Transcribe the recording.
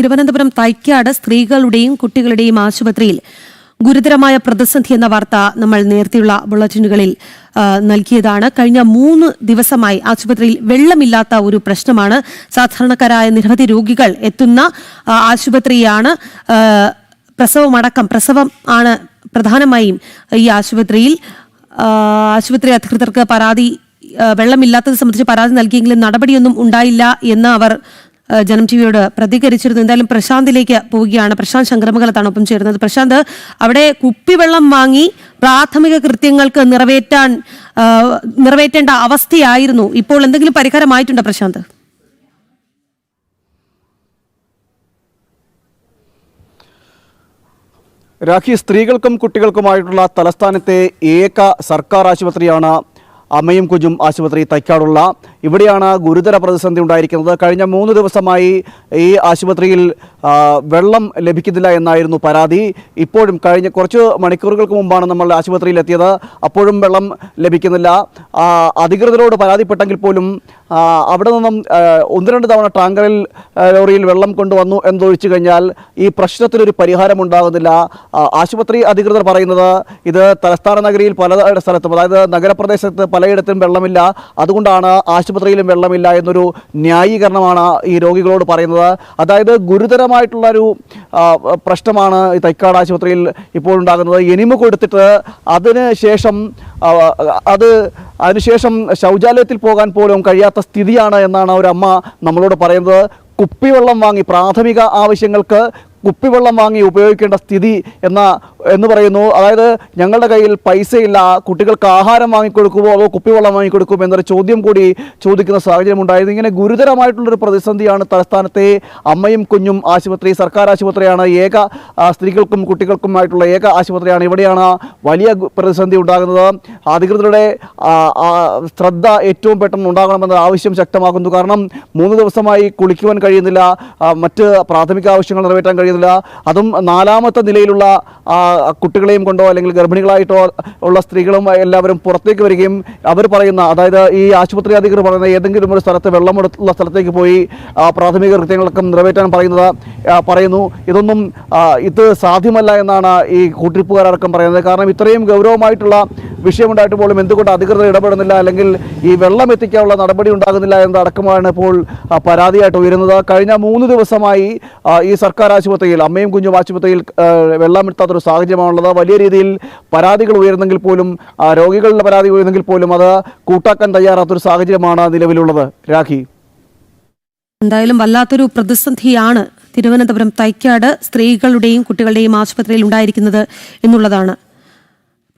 തിരുവനന്തപുരം തൈക്കാട് സ്ത്രീകളുടെയും കുട്ടികളുടെയും ആശുപത്രിയിൽ ഗുരുതരമായ പ്രതിസന്ധി എന്ന വാർത്ത നമ്മൾ നേരത്തെയുള്ള ബുള്ളറ്റിനുകളിൽ നൽകിയതാണ്. കഴിഞ്ഞ മൂന്ന് ദിവസമായി ആശുപത്രിയിൽ വെള്ളമില്ലാത്ത ഒരു പ്രശ്നമാണ്. സാധാരണക്കാരായ നിരവധി രോഗികൾ എത്തുന്ന ആശുപത്രിയാണ്. പ്രസവമടക്കം പ്രസവം ആണ് പ്രധാനമായും ഈ ആശുപത്രിയിൽ. ആശുപത്രി അധികൃതർക്ക് പരാതി വെള്ളമില്ലാത്തത് സംബന്ധിച്ച് പരാതി നൽകിയെങ്കിലും നടപടിയൊന്നും ഉണ്ടായില്ല എന്ന് അവർ ആ, ടി വിയോട് പ്രതികരിച്ചിരുന്നു. എന്തായാലും പ്രശാന്തിലേക്ക് പോവുകയാണ്. പ്രശാന്ത് ശങ്കരമംഗലത്താണ് ഒപ്പം ചേരുന്നത്. പ്രശാന്ത് അവിടെ കുപ്പിവെള്ളം വാങ്ങി പ്രാഥമിക കൃത്യങ്ങൾക്ക് നിറവേറ്റാൻ നിറവേറ്റേണ്ട അവസ്ഥയായിരുന്നു. ഇപ്പോൾ എന്തെങ്കിലും പരിഹാരമായിട്ടുണ്ടോ പ്രശാന്ത്? രാഖി സ്ത്രീകൾക്കും കുട്ടികൾക്കുമായിട്ടുള്ള തലസ്ഥാനത്തെ ഏക സർക്കാർ ആശുപത്രിയാണ് അമ്മയും കുജും ആശുപത്രി തൈക്കാടുള്ള. ഇവിടെയാണ് ഗുരുതര പ്രതിസന്ധി ഉണ്ടായിരിക്കുന്നത്. കഴിഞ്ഞ മൂന്ന് ദിവസമായി ഈ ആശുപത്രിയിൽ വെള്ളം ലഭിക്കുന്നില്ല എന്നായിരുന്നു പരാതി. ഇപ്പോഴും കഴിഞ്ഞ കുറച്ച് മണിക്കൂറുകൾക്ക് മുമ്പാണ് നമ്മൾ ആശുപത്രിയിൽ എത്തിയത്. അപ്പോഴും വെള്ളം ലഭിക്കുന്നില്ല. അധികൃതരോട് പരാതിപ്പെട്ടെങ്കിൽ പോലും അവിടെ നിന്നും ഒന്ന് രണ്ട് തവണ ടാങ്കറിൽ ലോറിയിൽ വെള്ളം കൊണ്ടുവന്നു എന്നൊഴിച്ചു കഴിഞ്ഞാൽ ഈ പ്രശ്നത്തിനൊരു പരിഹാരം ഉണ്ടാകുന്നില്ല. ആശുപത്രി അധികൃതർ പറയുന്നത് ഇത് തലസ്ഥാന നഗരിയിൽ പല സ്ഥലത്തും അതായത് നഗരപ്രദേശത്ത് പലയിടത്തും വെള്ളമില്ല. അതുകൊണ്ടാണ് ആശുപത്രിയിലും വെള്ളമില്ല എന്നൊരു ന്യായീകരണമാണ് ഈ രോഗികളോട് പറയുന്നത്. അതായത് ഗുരുതരമായിട്ടുള്ളൊരു പ്രശ്നമാണ് ഈ തൈക്കാട് ആശുപത്രിയിൽ ഇപ്പോൾ ഉണ്ടാകുന്നത്. എനിമ കൊടുത്തിട്ട് അതിന് ശേഷം അത് അതിനുശേഷം ശൗചാലയത്തിൽ പോകാൻ പോലും കഴിയാത്ത സ്ഥിതിയാണ് എന്നാണ് ഒരു അമ്മ നമ്മളോട് പറയുന്നത്. കുപ്പിവെള്ളം വാങ്ങി പ്രാഥമിക ആവശ്യങ്ങൾക്ക് കുപ്പിവെള്ളം വാങ്ങി ഉപയോഗിക്കേണ്ട സ്ഥിതി എന്ന എന്ന് പറയുന്നു. അതായത് ഞങ്ങളുടെ കയ്യിൽ പൈസയില്ല. കുട്ടികൾക്ക് ആഹാരം വാങ്ങിക്കൊടുക്കുമോ അതോ കുപ്പിവെള്ളം വാങ്ങിക്കൊടുക്കുമോ എന്നൊരു ചോദ്യം കൂടി ചോദിക്കുന്ന സാഹചര്യം ഉണ്ടായിരുന്നു. ഇങ്ങനെ ഗുരുതരമായിട്ടുള്ളൊരു പ്രതിസന്ധിയാണ് തലസ്ഥാനത്തെ അമ്മയും കുഞ്ഞും ആശുപത്രി സർക്കാർ ആശുപത്രിയാണ്. ഏക സ്ത്രീകൾക്കും കുട്ടികൾക്കുമായിട്ടുള്ള ഏക ആശുപത്രിയാണ്. ഇവിടെയാണ് വലിയ പ്രതിസന്ധി ഉണ്ടാകുന്നത്. അധികൃതരുടെ ശ്രദ്ധ ഏറ്റവും പെട്ടെന്ന് ഉണ്ടാകണമെന്ന ആവശ്യം ശക്തമാക്കുന്നു കാരണം മൂന്ന് ദിവസമായി കുളിക്കുവാൻ കഴിയുന്നില്ല. മറ്റ് പ്രാഥമിക ആവശ്യങ്ങൾ നിറവേറ്റാൻ കഴിയുന്നില്ല. അതും നാലാമത്തെ നിലയിലുള്ള കുട്ടികളെയും കൊണ്ടോ അല്ലെങ്കിൽ ഗർഭിണികളായിട്ടോ ഉള്ള സ്ത്രീകളും എല്ലാവരും പുറത്തേക്ക് വരികയും അവർ പറയുന്ന അതായത് ഈ ആശുപത്രി അധികൃതർ പറയുന്ന ഏതെങ്കിലും ഒരു സ്ഥലത്ത് വെള്ളമെടുത്തുള്ള സ്ഥലത്തേക്ക് പോയി പ്രാഥമിക കൃത്യങ്ങളൊക്കെ നിറവേറ്റാൻ പറയുന്നത് പറയുന്നു. ഇതൊന്നും ഇത് സാധ്യമല്ല എന്നാണ് ഈ കൂട്ടിരിപ്പുകാരടക്കം പറയുന്നത്. കാരണം ഇത്രയും ഗൗരവമായിട്ടുള്ള വിഷയമുണ്ടായിട്ട് പോലും എന്തുകൊണ്ട് അധികൃതർ ഇടപെടുന്നില്ല? അല്ലെങ്കിൽ ഈ വെള്ളം എത്തിക്കാനുള്ള നടപടി ഉണ്ടാകുന്നില്ല എന്നതടക്കമാണ് ഇപ്പോൾ പരാതിയായിട്ട് ഉയരുന്നത്. കഴിഞ്ഞ മൂന്ന് ദിവസമായി ഈ സർക്കാർ ആശുപത്രിയിൽ അമ്മയും കുഞ്ഞും ആശുപത്രിയിൽ വെള്ളം എത്താത്തൊരു സാഹചര്യമാണുള്ളത്. വലിയ രീതിയിൽ പരാതികൾ ഉയരുന്നെങ്കിൽ പോലും രോഗികളുടെ പരാതി ഉയരുന്നെങ്കിൽ പോലും അത് കൂട്ടാക്കാൻ തയ്യാറാത്തൊരു സാഹചര്യമാണ് നിലവിലുള്ളത്. രാഖി. എന്തായാലും വല്ലാത്തൊരു പ്രതിസന്ധിയാണ് തിരുവനന്തപുരം തൈക്കാട് സ്ത്രീകളുടെയും കുട്ടികളുടെയും ആശുപത്രിയിൽ ഉണ്ടായിരിക്കുന്നത് എന്നുള്ളതാണ്.